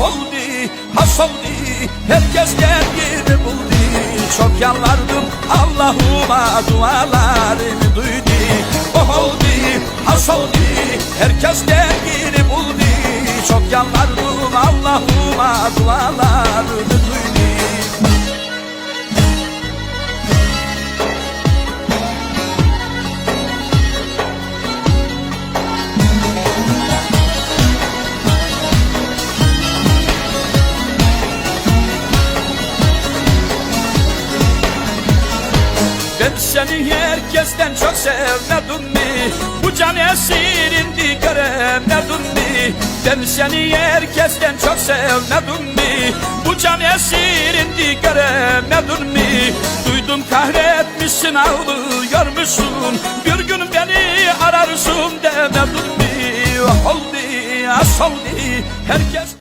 Oldu, has oldu. Herkes kendini buldu. Çok yalvardım Allah'ıma dualarımı duydu. Oh oldu, has oldu. Herkes kendini buldu. Çok yalvardım Allah'ıma dualarımı Ben seni herkesten çok sevmedim mi? Bu can esirindi göremedim mi? Ben seni herkesten çok sevmedim mi? Bu can esirindi göremedim mi? Duydum kahretmişsin ağlıyormuşsun Bir gün beni ararsın demedim mi? Oldu, as oldu herkes